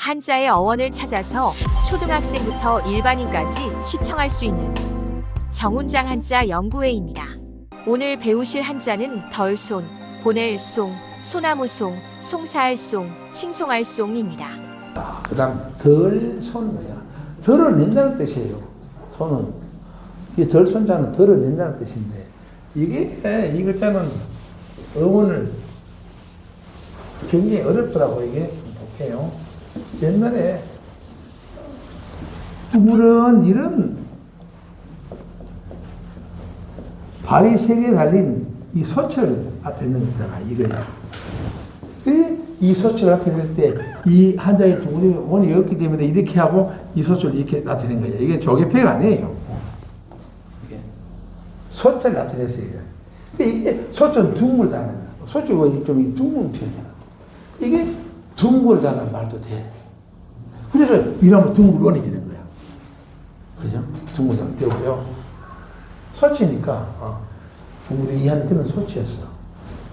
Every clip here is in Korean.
한자의 어원을 찾아서 초등학생부터 일반인까지 시청할 수 있는 정운장 한자 연구회입니다. 오늘 배우실 한자는 덜손, 보낼송, 소나무송, 송사알송, 칭송알송입니다. 그 다음 덜 손은 뭐야? 덜어낸다는 뜻이에요. 손은. 이 덜 손자는 덜어낸다는 뜻인데, 이게, 이 글자는 어원을 굉장히 어렵더라고, 이게. 볼게요. 옛날에, 뚜그런 이런 발이 세 개 달린 이 소철 앞에 있는 거잖아, 이거야. 이- 이 소철을 나타낼 때 이 한자의 두구리 원이 없기 때문에 이렇게 하고 이 소철을 이렇게 나타낸 거예요. 이게 조개팩 아니에요. 소철 나타냈어요. 이게 소철 둥글다는 소철이 좀 둥근 편이야. 이게 둥글다는 말도 돼. 그래서 이러면 둥글원이 되는 거야. 그죠? 둥글다는 되고요. 소치니까 어, 둥글이 이한 그런 소치였어.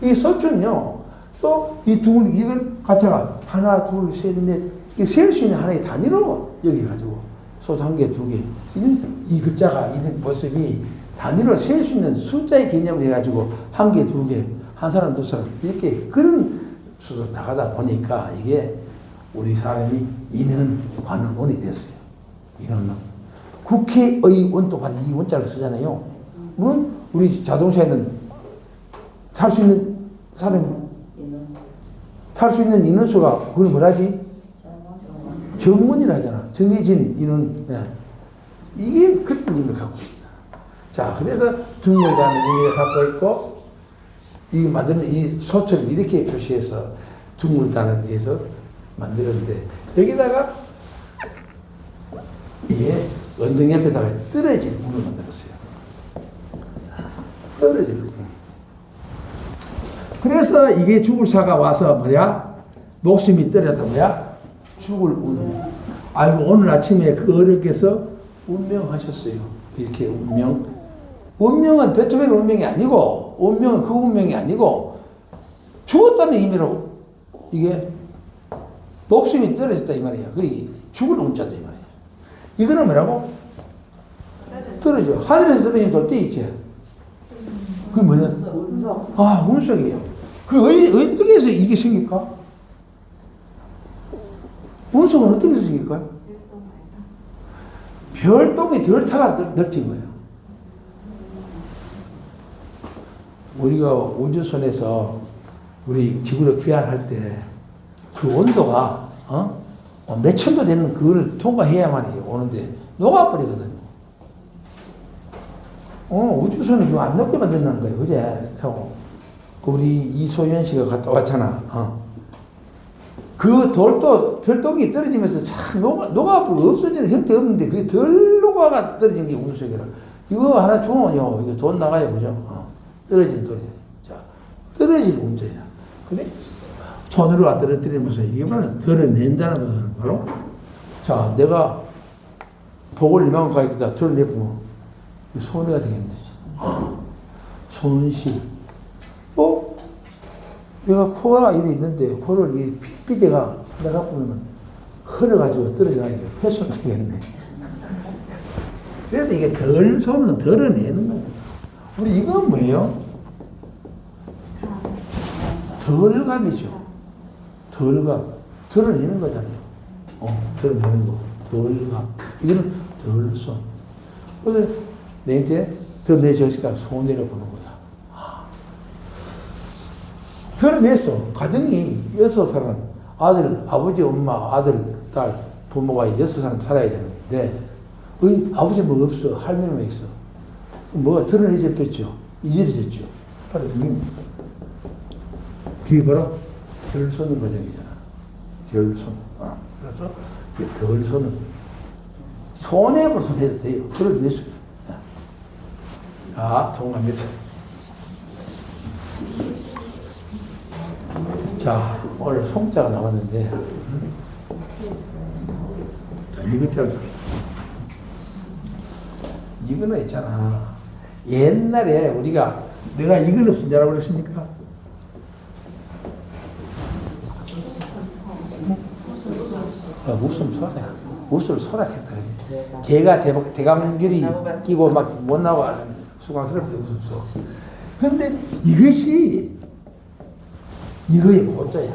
이 소주는요, 또이 둘, 이건 가짜가 하나, 둘, 셋, 넷, 셀 수 있는 하나의 단위로 여기 가지고, 소주 한 개, 두 개. 이는 이 글자가 있는 모습이 단위로 셀 수 있는 숫자의 개념을 해가지고, 한 개, 두 개, 한 사람, 두 사람, 이렇게 그런 수로 나가다 보니까 이게 우리 사람이 이는 하는 원이 됐어요. 이는 국회의원 또이 원자를 쓰잖아요. 물론 우리 자동차에는 탈 수 있는 사람이 탈 수 있는 인원수가 그걸 뭐라지? 정문이라 하잖아. 정해진 인원. 예. 이게 의미를 갖고 있다. 자, 그래서 둥글다는 의미를 갖고 있고, 이 만드는 이 소처럼 이렇게 표시해서 둥글다는 의미에서 만들었는데, 여기다가 이게 언등 옆에다가 떨어질 문을 만들었어요. 떨어질 문. 그래서 이게 죽을 사가 와서 뭐야? 목숨이 떨어졌다 뭐야? 죽을 운. 아이고 오늘 아침에 그 어렵게서 운명하셨어요. 이렇게 운명. 운명은 베토벤 운명이 아니고 운명은 그 운명이 아니고 죽었다는 의미로 이게 목숨이 떨어졌다 이 말이야. 그게 죽을 운자다 이 말이야. 이거는 뭐라고? 떨어져. 하늘에서 떨어진 돌대 있지. 그게 뭐냐? 아, 운석이에요. 그 어디, 어디에서 이게 생길까? 운석은 어떻게 생길까요? 별똥이 덜 타가 널- 넓진 거예요. 우리가 우주선에서 우리 지구를 귀환할 때 그 온도가 어? 어, 몇 천도 되는 그걸 통과해야만 오는데 녹아버리거든요. 어, 우주선을 이거 안 녹게 만든다는 거예요. 그제? 그 우리 이소연 씨가 갔다 왔잖아. 어. 그 돌도, 별똥이 떨어지면서 참 녹아, 녹아버리고 없어지는 형태 없는데 그게 덜 녹아가 떨어진 게 우주석이라. 이거 하나 주면요. 이거 돈 나가요. 그죠? 어. 떨어진 돌이. 자, 떨어진 운자야. 근데 손으로 안 떨어뜨리면서 이게 바로 덜어낸다는 거는 바로 자, 내가 복을 이만큼 가있다 덜어내보면 손해가 되겠네. 손실. 어? 내가 코가 이래 있는데 코를 이 핏비대가 내가 보면 흘러가지고 떨어져가지고 훼손되겠네. 그래도 이게 덜 손은 덜어내는 거예요. 우리 이건 뭐예요? 덜감이죠. 덜감. 덜어내는 거잖아요. 어, 덜어내는 거. 덜감. 이거는 덜손. 그래서 내 이제 덜어내졌으니까 손해를 보는 거야. 덜어냈어. 가정이 여섯 사람, 아들, 아버지, 엄마, 아들, 딸, 부모가 여섯 사람 살아야 되는데, 의 아버지 뭐 없어. 할머니만 있어. 뭐가 드러내졌겠죠. 이질해졌죠. 바로 이게, 그게 바로 결손 과정이잖아. 결손. 어. 그래서 이 덜손은 손해버서 해도 돼요. 그걸 냈어요. 자, 동감해서. 자, 오늘 송자가 나왔는데, 자, 이것처럼. 이거는 있잖아. 옛날에 우리가, 내가 이걸 줄 알고 그랬습니까? 어, 웃음 소라. 웃을 소락했다. 개가 대, 대감귤이 끼고 막 못 나와. 수강스럽게 웃음 소. 근데 이것이 이거의 고자야.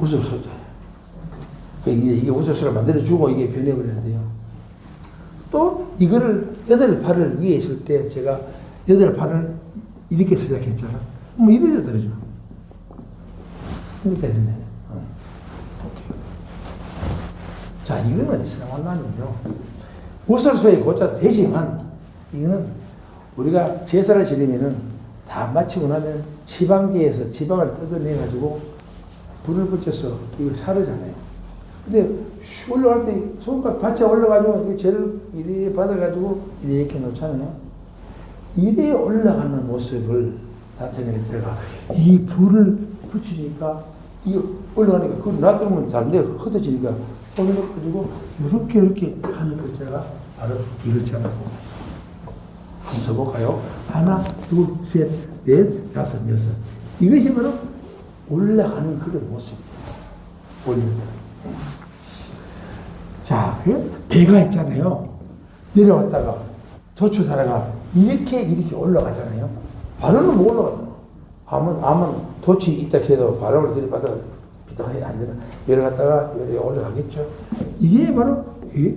웃을 소자야. 그 이게, 이게 웃을 소를 만들어주고 이게 변해버렸는데요. 또 이거를 여덟 팔을 위에 있을 때 제가 여덟 팔을 이렇게 시작했잖아. 뭐 이래야 되죠. 이렇게 됐네. 어. 오케이. 자, 이거는 이슬람만이죠. 우설소의 고자 되지만 이거는 우리가 제사를 지내면은 다 마치고 나면 지방계에서 지방을 뜯어내 가지고 불을 붙여서 이걸 사르잖아요. 근데 슉 올라갈 때 손가락 받쳐 올라가지고 이 죄를 이래 받아가지고 이렇게 놓잖아요. 이래 올라가는 모습을 나타내는 제가 이 불을 붙이니까 이 올라가니까 그걸 놔두면 다른데 흩어지니까 손을 가지고 이렇게 이렇게 하는 글자가 바로 이 글자라고. 한번 써볼까요? 하나, 둘, 셋, 넷, 다섯, 여섯. 이것이 바로 올라가는 그런 모습이에요. 올린다. 자, 그 배가 있잖아요. 내려왔다가 도추사라가 이렇게 이렇게 올라가잖아요. 발음은 못 올라가요. 암은, 암은 도치 있다 해도 발음을 들이받아 비다하게 안 되나. 내려갔다가 여기 올라가겠죠. 이게 바로, 이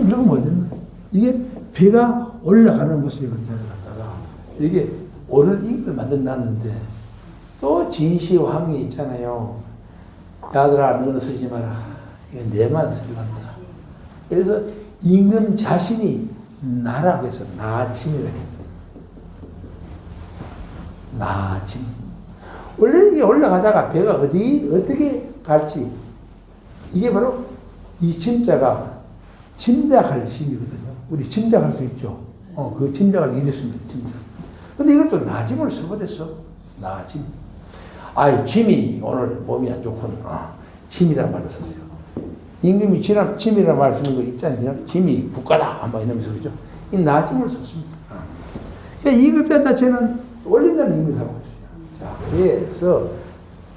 이런 뭐든 이게 배가 올라가는 모습이 건자를 갖다가 이게 오늘 이걸 만들어놨는데 또 진시 황이 있잖아요. 야들아 너는 쓰지 마라. 내만 쓰란다. 그래서 임금 자신이 나라고 해서 나침이라고 했다. 나침. 원래 이게 올라가다가 배가 어디 어떻게 갈지 이게 바로 이 침자가 짐작할 힘이거든요. 우리 짐작할 수 있죠. 어, 그 짐작을 이랬습니다. 짐작. 근데 이것도 나짐을 써버렸어. 나짐. 아이, 짐이 오늘 몸이 안 좋군. 아, 짐이란 말을 썼어요. 임금이 짐이란 말을 쓰는 거 있잖아요. 짐이 국가다. 막 이러면서 그죠. 이 나짐을 썼습니다. 아. 그러니까 이 글자 자체는 올린다는 의미를 하고 있어요. 자, 그래서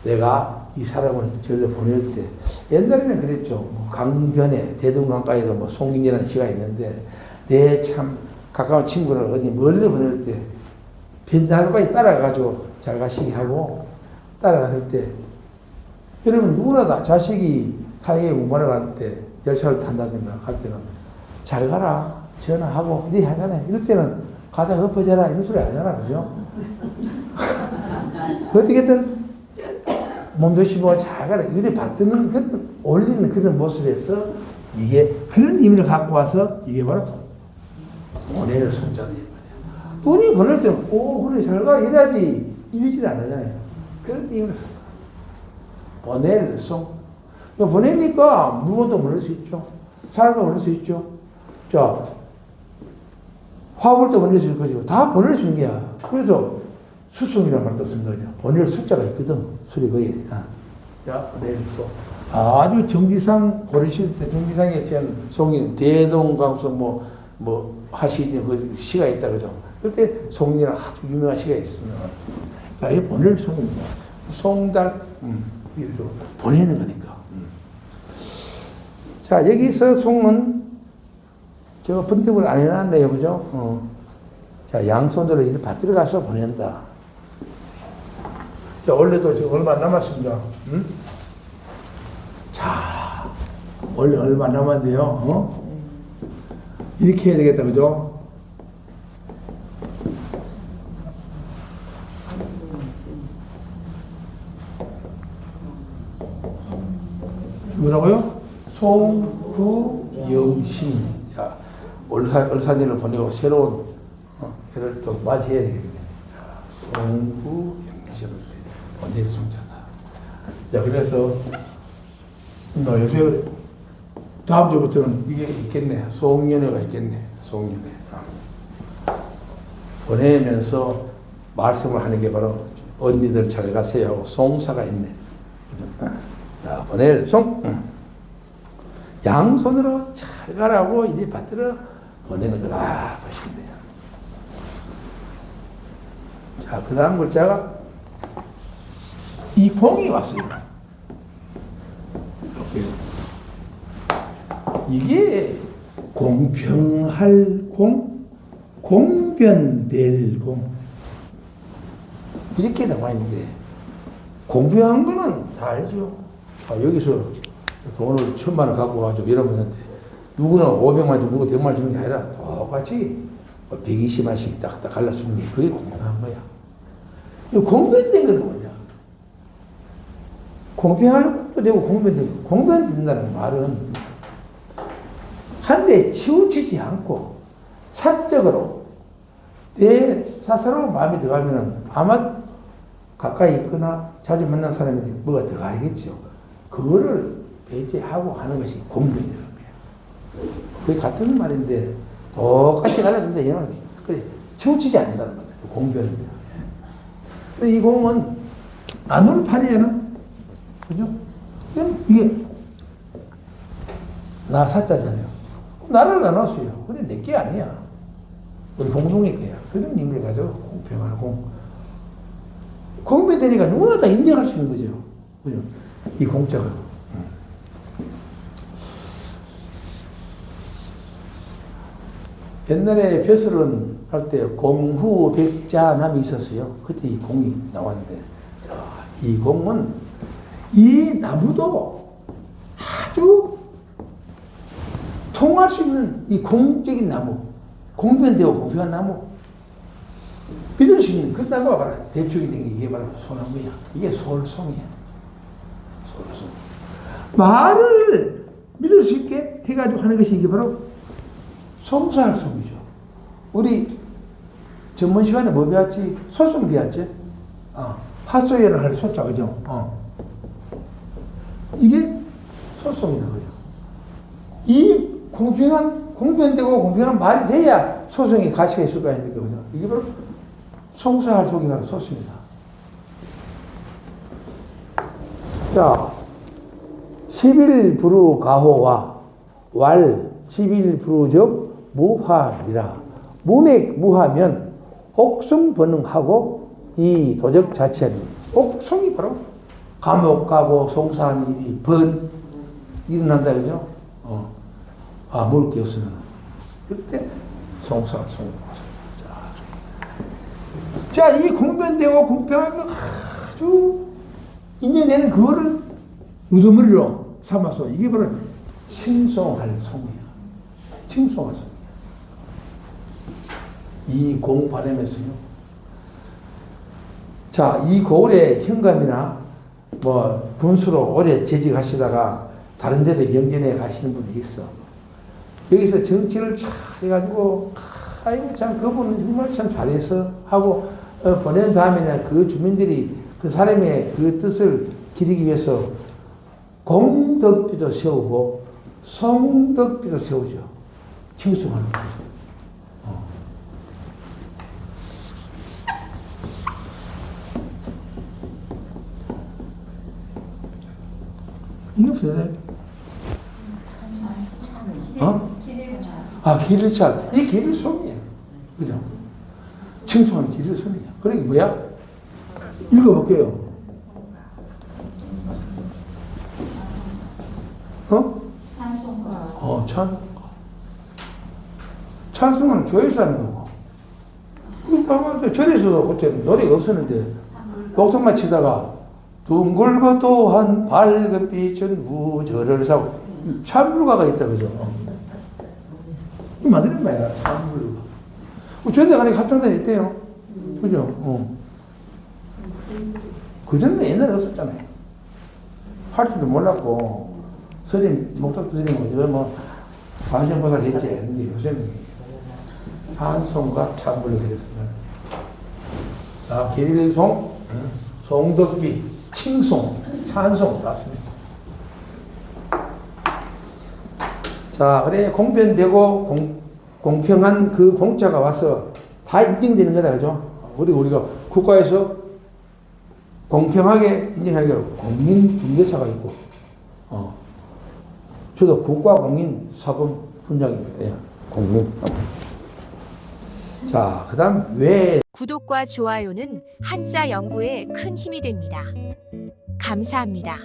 내가 이 사람을 절로 보낼 때 옛날에는 그랬죠. 뭐 강변에 대동강가에도 뭐 송인이라는 시가 있는데 내 참 가까운 친구를 어디 멀리 보낼 때 빈나루까지 따라가지고 잘 가시게 하고 따라갔을 때 여러분 누구나 다 자식이 타이에 공부하러 갈때 열차를 탄다든가 갈 때는 잘 가라 전화하고 이래 하잖아요. 이럴 때는 가다 엎어져라 이런 소리 하잖아. 그죠? 어떻게든 몸 조심하고 잘 가라. 이렇게 받드는, 그, 올리는 그런 모습에서 이게 그런 의미를 갖고 와서 이게 바로 보내를 손자다. 돈이 보낼 때는, 오, 그래, 잘 가. 이래야지. 이러질 않잖아요. 그런 의미를 썼다. 보낼 송. 보내니까 물건도 보낼 수 있죠. 사람도 보낼 수 있죠. 자, 화물도 보낼 수 있는 거죠. 다 보낼 수 있는 게야. 그래서 수송이라는 말도 쓰는 거죠. 보낼 숫자가 있거든. 술이 거의. 아. 자, 송. 아주 정기상 고르실 때 정기상에 지은 송이 대동강서 뭐, 뭐 하시지 그 시가 있다 그죠. 그때 송이랑 아주 유명한 시가 있습니다. 자, 이 보낼 송입니다. 송달, 음, 이래서 보내는 거니까. 음. 자, 여기서 송은 제가 분석을 안 해놨네요. 그죠? 어. 자, 양손으로 이렇게 받들어 가서 보낸다. 자, 원래도 지금 얼마 남았습니다. 응? 자, 원래 얼마 남았는데요. 어? 이렇게 해야 되겠다. 그죠? 뭐라고요? 송구영신. 자, 얼사, 얼산일을 보내고 새로운 어, 해를 또 맞이해야 되겠네. 자, 송구영신을 보낼 성자다. 자, 그래서 너 요새 다음 주부터는 이게 있겠네. 송년회가 있겠네. 송년회. 어. 보내면서 말씀을 하는 게 바로 언니들 잘 가세요 하고 송사가 있네. 어. 자, 보낼 송. 양손으로 잘 가라고 이리 받들어 보내는 거라 보시면 돼요. 자, 그 다음 글자가 이 공이 왔습니다. 이렇게. 이게 공평할 공, 공변될 공. 이렇게 나와 있는데, 공평한 거는 다 알죠. 아, 여기서 돈을 천만 원 갖고 와가지고 여러분한테 누구나 500만 주, 누구 100만 주는 게 아니라 똑같이 120만씩 딱딱 갈라주는 게 그게 공평한 거야. 이 공변된 건 뭐냐? 공평할 것도 되고 공변되고 공변된다는 말은 한 대 치우치지 않고 사적으로 내 스스로 마음이 들어가면은 아마 가까이 있거나 자주 만난 사람이 뭐가 들어가야겠죠. 그거를 배제하고 하는 것이 공변이라는 거예요. 그게 같은 말인데 똑같이 갈라준다 거예요. 그래 치우치지 않는다는 거예요. 공변입니다. 예. 이 공은 나눌 판이에는 그죠? 이게 나 사자잖아요. 나를 나눴어요. 근데 내 게 아니야. 우리 공동의 거야. 그런 의미를 가지고 공평한 공. 공배되니까 누구나 다 인정할 수 있는 거죠. 그죠? 이 공짜가. 옛날에 벼슬은 할 때 공후 백자남이 있었어요. 그때 이 공이 나왔는데, 야, 이 공은 이 나무도 아주 통할 수 있는 이 공적인 나무, 공변되고 공평한 나무, 믿을 수 있는 그 나무가 바로 대표적인 게 이게 바로 소나무야. 이게 솔송이야. 솔송. 말을 믿을 수 있게 해가지고 하는 것이 이게 바로 송사할송이죠. 우리 전문 시간에 뭐 배웠지? 소송 배웠지? 어, 하소연을 할 소자, 그죠? 어. 이게 소송이다, 그죠? 이 공평한, 공변되고 공평한 말이 돼야 소송이 가치가 있을 거 아닙니까, 그죠? 이게 바로 송사할송이 바로 소송이다. 자, 11부루 가호와 왈 11부루적 무화니라. 무맥 무하면 옥성 번능하고 이 도적 자체는 옥성이 바로 감옥 가고 송사한 일이 번 일어난다 그죠? 어. 아, 먹을 게 없으면 그때 송사한 송 자. 자, 이게 공변되고 공평하게 아주 인정되는 그거를 우두머리로 삼아서 이게 바로 칭송할 송이야. 칭송할 송. 이공 발음에서요. 자, 이 고을의 현감이나 뭐 분수로 오래 재직하시다가 다른 데로 영전에 가시는 분이 있어. 여기서 정치를 잘 해가지고, 아이고, 참, 그분은 정말 참 잘해서 하고, 어, 보낸 다음에는 그 주민들이 그 사람의 그 뜻을 기리기 위해서 공덕비도 세우고, 성덕비도 세우죠. 칭송하는 거죠. 어. 이게 없어요. 어? 아, 길을 찾. 이 길을 손이야. 그죠? 칭송하는 길을 손이야. 그러게 뭐야? 읽어볼게요. 어? 어, 찬. 찬송은 교회에서 하는 거고. 그러면 절에서도 그때 노래가 없었는데, 목통만 치다가, 둥글고 또한 밝은 빛은 우절을 사고, 찬물가가 있다, 그죠? 어. 이 만드는 거야, 찬물가. 전에 가니 합창단이 있대요. 그죠? 어. 그전에 옛날에 없었잖아요. 할 줄도 몰랐고, 스님, 목탁도 스님, 이거 뭐, 관심보살 했지. 근데 요새는 한송과 찬물로 그랬습니다. 아, 길일송, 송덕비, 칭송, 찬송 맞습니다. 자, 그래 공변되고 공, 공평한 그 공짜가 와서 다 인정되는 거다, 그죠? 우리 우리가 국가에서 공평하게 인정하기로 공민 분계사가 있고, 어, 저도 국가 공민 사범 분장입니다. 예, 공민. 자, 그 다음 왜 구독과 좋아요는 한자 연구에 큰 힘이 됩니다. 감사합니다.